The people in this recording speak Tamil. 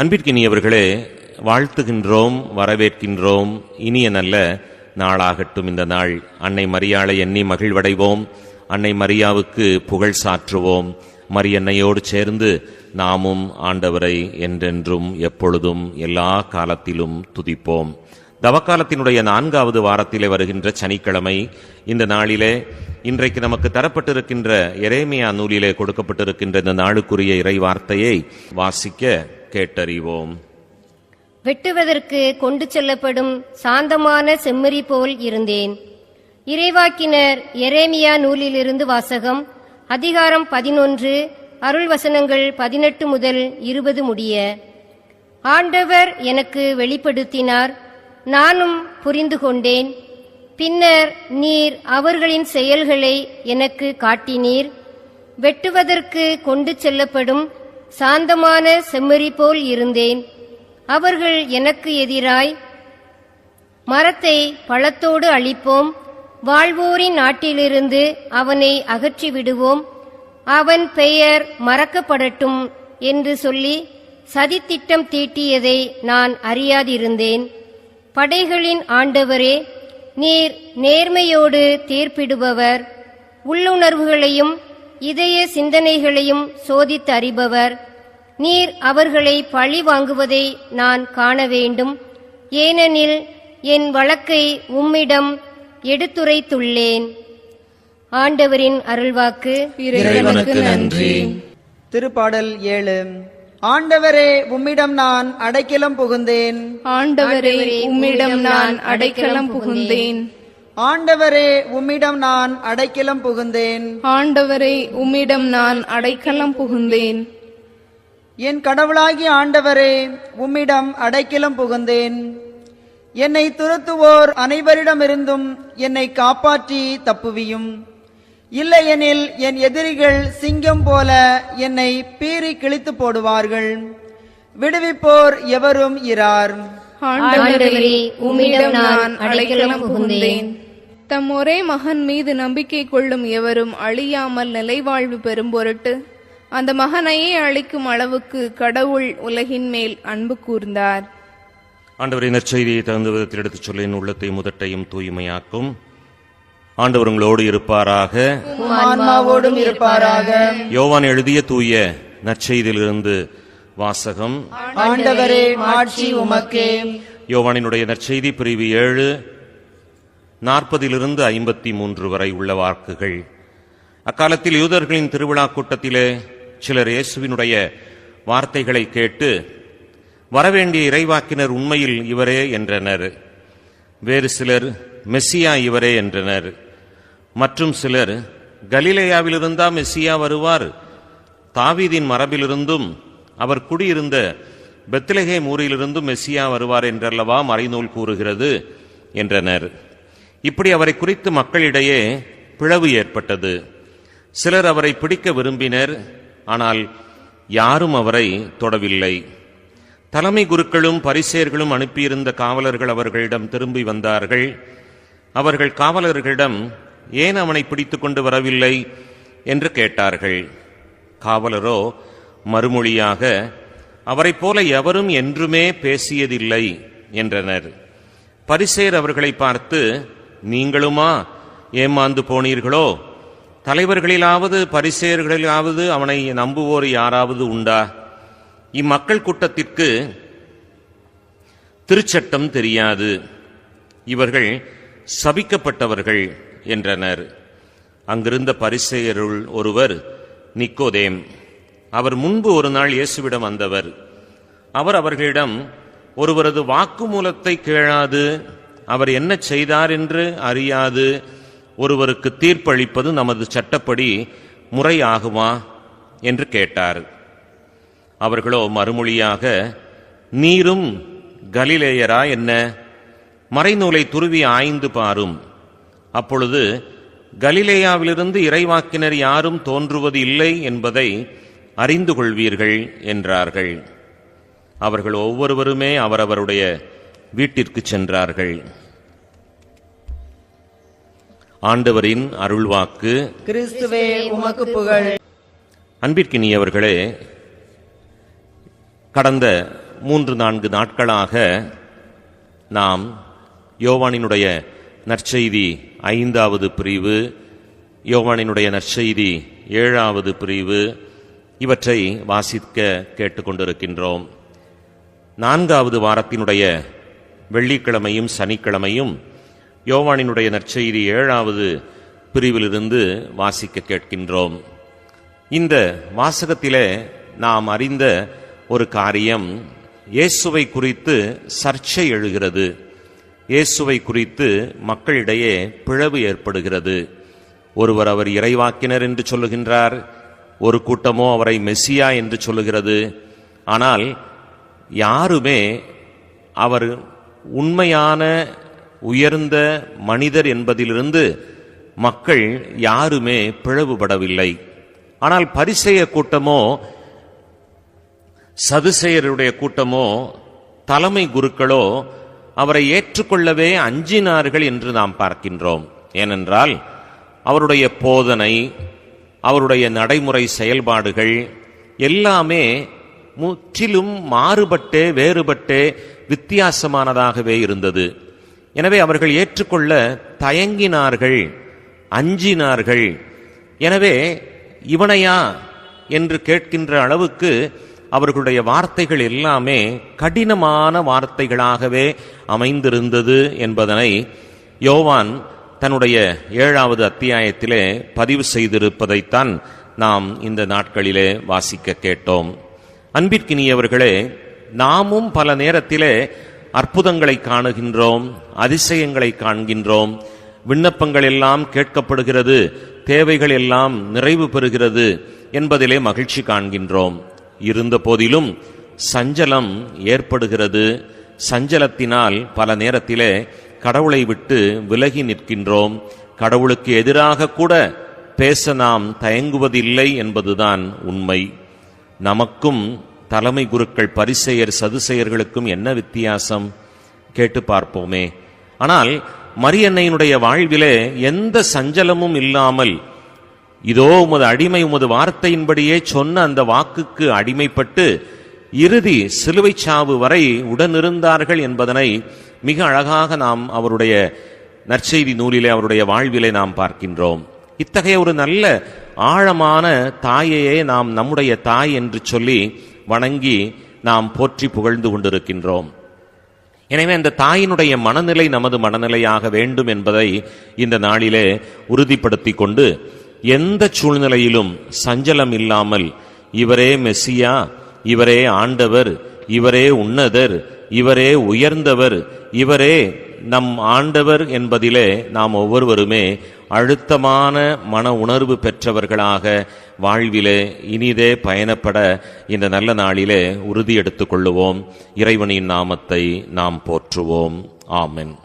அன்பிற்கினியவர்களே வாழ்த்துகின்றோம் வரவேற்கின்றோம். இனிய நல்ல நாளாகட்டும். இந்த நாள் அன்னை மரியாளை எண்ணி மகிழ்வடைவோம். அன்னை மரியாவுக்கு புகழ் சாற்றுவோம். மரியன்னையோடு சேர்ந்து நாமும் ஆண்டவரை என்றென்றும் எப்பொழுதும் எல்லா காலத்திலும் துதிப்போம். தவக்காலத்தினுடைய நான்காவது வாரத்திலே வருகின்ற சனிக்கிழமை இந்த நாளிலே இன்றைக்கு நமக்கு தரப்பட்டிருக்கின்ற எரேமியா நூலிலே கொடுக்கப்பட்டிருக்கின்ற இந்த நாளுக்குரிய இறை வார்த்தையை வாசிக்க கேட்டறிவோம். வெட்டுவதற்கு கொண்டு செல்லப்படும் சாந்தமான செம்மறி போல் இருந்தேன். இறைவாக்கினர் எரேமியா நூலிலிருந்து வாசகம் அதிகாரம் பதினொன்று அருள் வசனங்கள் பதினெட்டு முதல் இருபது முடிய. ஆண்டவர் எனக்கு வெளிப்படுத்தினார் நானும் புரிந்து கொண்டேன். பின்னர் நீர் அவர்களின் செயல்களை எனக்கு காட்டினீர். வெட்டுவதற்கு கொண்டு செல்லப்படும் சாந்தமான செம்மறி போல் இருந்தேன். அவர்கள் எனக்கு எதிராய் மரத்தை பழத்தோடு அழிப்போம். வாழ்வோரின் நாட்டிலிருந்து அவனை அகற்றி விடுவோம். அவன் பெயர் மறக்கப்படட்டும் என்று சொல்லி சதித்திட்டம் தீட்டியதை நான் அறியாதிருந்தேன். படைகளின் ஆண்டவரே நீர் நேர்மையோடு தீர்ப்பிடுபவர். உள்ளுணர்வுகளையும் இதய சிந்தனைகளையும் சோதித்து அறிபவர். நீர் அவர்களை பழி வாங்குவதை நான் காண வேண்டும். ஏனெனில் என் வழக்கை உம்மிடம் எடுத்துரைத்துள்ளேன். ஆண்டவரின் அருள்வாக்கு. இறைவனுக்கு நன்றி. திருப்பாடல் ஏழு. ஆண்டவரே உம்மிடம் நான் அடைக்கலம் புகுந்தேன். ஆண்டவரே உம்மிடம் நான் அடைக்கலம் புகுந்தேன். ஆண்டவரே உம்மிடம் நான் அடைக்கலம் புகுந்தேன். ஆண்டவரே உம்மிடம் நான் அடைக்கலம் புகுந்தேன். என் கடவுளாகிய ஆண்டவரே உம்மிடம் அடைக்கலம் புகுந்தேன். என்னை துரத்துவோர் அனைவரிடமிருந்தும் என்னை காப்பாற்றி தப்புவியும். இல்லையெனில் என் எதிரிகள் சிங்கம் போல என்னை பீறி கிழித்து போடுவார்கள். விடுவிப்போர் எவரும் இரார். ஆண்டவரே உம்மிடம் நான் அடைக்கலம் புகுந்தேன். தம் ஒரே மகன் மீது நம்பிக்கை கொள்ளும் எவரும் அழியாமல் நிலைவாழ்வு பெறும் பொருட்டு அந்த மகனையே அழிக்கும் அளவுக்கு கடவுள் உலகின் மேல் அன்பு கூர்ந்தார். ஆண்டவரின் நற்செய்தியை தகுந்த விதத்தில் எடுத்துச் சொல்ல என் உள்ளத்தை முதட்டையும் தூய்மையாக்கும். ஆண்டவர் உங்களோடு இருப்பாராக. ஆன்மாவோடும் இருப்பாராக. யோவான் எழுதிய தூய நற்செய்தியிலிருந்து வாசகம். ஆண்டவரே மாட்சி உமக்கே. யோவானினுடைய நற்செய்தி பிரிவு ஏழு நாற்பதிலிருந்து ஐம்பத்தி மூன்று வரை உள்ள வாக்குகள். அக்காலத்தில் யூதர்களின் திருவிழா கூட்டத்திலே சிலர் இயேசுவினுடைய வார்த்தைகளை கேட்டு வரவேண்டிய இறைவாக்கினர் உண்மையில் இவரே என்றனர். வேறு சிலர் மெஸ்ஸியா இவரே என்றனர். மற்றும் சிலர் கலிலேயாவிலிருந்தா மெஸ்ஸியா வருவார். தாவீதின் மரபிலிருந்தும் அவர் குடியிருந்த பெத்திலகே ஊரிலிருந்தும் மெஸ்ஸியா வருவார் என்றல்லவா மறைநூல் கூறுகிறது என்றனர். இப்படி அவரை குறித்து மக்களிடையே பிளவு ஏற்பட்டது. சிலர் அவரை பிடிக்க விரும்பினர் ஆனால் யாரும் அவரை தொடவில்லை. தலைமை குருக்களும் பரிசேர்களும் அனுப்பியிருந்த காவலர்கள் அவர்களிடம் திரும்பி வந்தார்கள். அவர்கள் காவலர்களிடம் ஏன் அவனை பிடித்து கொண்டு வரவில்லை? என்று கேட்டார்கள். காவலரோ மறுமொழியாக அவரைப் போல எவரும் என்றுமே பேசியதில்லை என்றனர். பரிசேர் அவர்களை பார்த்து நீங்களுமா ஏமாந்து போனீர்களோ? தலைவர்களிலாவது பரிசெயர்களிலாவது அவனை நம்புவோர் யாராவது உண்டா? இம்மக்கள் கூட்டத்திற்கு திருச்சட்டம் தெரியாது. இவர்கள் சபிக்கப்பட்டவர்கள் என்றனர். அங்கிருந்த பரிசெயருள் ஒருவர் நிக்கோதேம். அவர் முன்பு ஒரு நாள் இயேசுவிடம் வந்தவர். அவர் அவர்களிடம் ஒருவரது வாக்குமூலத்தை கேளாது அவர் என்ன செய்தார் என்று அறியாது. ஒருவருக்கு தீர்ப்பளிப்பது நமது சட்டப்படி முறையாகுமா என்று கேட்டார். அவர்களோ மறுமொழியாக நீரும் கலிலேயரா என்ன? மறைநூலை துருவி ஆய்ந்து பாரும். அப்பொழுது கலிலேயாவிலிருந்து இறைவாக்கினர் யாரும் தோன்றுவது இல்லை என்பதை அறிந்து கொள்வீர்கள் என்றார்கள். அவர்கள் ஒவ்வொருவருமே அவரவருடைய வீட்டிற்கு சென்றார்கள். ஆண்டவரின் அருள்வாக்கு. கிறிஸ்துவே உமக்கு புகழ். அன்பிற்கினியவர்களே கடந்த மூன்று நான்கு நாட்களாக நாம் யோவானினுடைய நற்செய்தி ஐந்தாவது பிரிவு யோவானினுடைய நற்செய்தி ஏழாவது பிரிவு இவற்றை வாசிக்க கேட்டுக்கொண்டிருக்கின்றோம். நான்காவது வாரத்தினுடைய வெள்ளிக்கிழமையும் சனிக்கிழமையும் யோவானினுடைய நற்செய்தி ஏழாவது பிரிவிலிருந்து வாசிக்க கேட்கின்றோம். இந்த வாசகத்திலே நாம் அறிந்த ஒரு காரியம் இயேசுவை குறித்து சர்ச்சை எழுகிறது. இயேசுவை குறித்து மக்களிடையே பிளவு ஏற்படுகிறது. ஒருவர் அவர் இறைவாக்கினர் என்று சொல்லுகின்றார் ஒரு கூட்டமோ அவரை மெஸ்ஸியா என்று சொல்லுகிறது. ஆனால் யாருமே அவர் உண்மையான உயர்ந்த மனிதர் என்பதிலிருந்து மக்கள் யாருமே பிளவுபடவில்லை. ஆனால் பரிசெய கூட்டமோ சதுசேயருடைய கூட்டமோ தலைமை குருக்களோ அவரை ஏற்றுக்கொள்ளவே அஞ்சினார்கள் என்று நாம் பார்க்கின்றோம். ஏனென்றால் அவருடைய போதனை அவருடைய நடைமுறை செயல்பாடுகள் எல்லாமே முற்றிலும் மாறுபட்டே வேறுபட்டே வித்தியாசமானதாகவே இருந்தது. எனவே அவர்கள் ஏற்றுக்கொள்ள தயங்கினார்கள் அஞ்சினார்கள். எனவே இவனையா என்று கேட்கின்ற அளவுக்கு அவர்களுடைய வார்த்தைகள் எல்லாமே கடினமான வார்த்தைகளாகவே அமைந்திருந்தது என்பதனை யோவான் தன்னுடைய ஏழாவது அத்தியாயத்திலே பதிவு செய்திருப்பதைத்தான் நாம் இந்த நாட்களிலே வாசிக்க கேட்டோம். அன்பிற்கினியவர்களே நாமும் பல நேரத்திலே அற்புதங்களை காணுகின்றோம் அதிசயங்களை காண்கின்றோம். விண்ணப்பங்கள் எல்லாம் கேட்கப்படுகிறது தேவைகள் எல்லாம் நிறைவு பெறுகிறது என்பதிலே மகிழ்ச்சி காண்கின்றோம். இருந்த போதிலும் சஞ்சலம் ஏற்படுகிறது. சஞ்சலத்தினால் பல நேரத்திலே கடவுளை விட்டு விலகி நிற்கின்றோம். கடவுளுக்கு எதிராக கூட பேச நாம் தயங்குவதில்லை என்பதுதான் உண்மை. நமக்கும் தலைமை குருக்கள் பரிசெயர் சதுசெயர்களுக்கும் என்ன வித்தியாசம்? கேட்டு பார்ப்போமே. ஆனால் மரியன்னையினுடைய வாழ்விலே எந்த சஞ்சலமும் இல்லாமல் இதோ உமது அடிமை உமது வார்த்தையின்படியே சொன்ன அந்த வாக்குக்கு அடிமைப்பட்டு இறுதி சிலுவை சாவு வரை உடனிருந்தார்கள் என்பதனை மிக அழகாக நாம் அவருடைய நற்செய்தி நூலிலே அவருடைய வாழ்விலே நாம் பார்க்கின்றோம். இத்தகைய ஒரு நல்ல ஆழமான தாயையே நாம் நம்முடைய தாய் என்று சொல்லி வணங்கி நாம் போற்றி புகழ்ந்து கொண்டிருக்கின்றோம். எனவே அந்த தாயினுடைய மனநிலை நமது மனநிலையாக வேண்டும் என்பதை இந்த நாளிலே உறுதிப்படுத்தி கொண்டு எந்த சூழ்நிலையிலும் சஞ்சலம் இல்லாமல் இவரே மெஸ்ஸியா இவரே ஆண்டவர் இவரே உன்னதர் இவரே உயர்ந்தவர் இவரே நம் ஆண்டவர் என்பதிலே நாம் ஒவ்வொருவருமே அழுத்தமான மன உணர்வு பெற்றவர்களாக வாழ்விலே இனிதே பயணப்பட இந்த நல்ல நாளிலே உறுதி கொள்ளுவோம் இறைவனின் நாமத்தை நாம் போற்றுவோம். ஆமென்.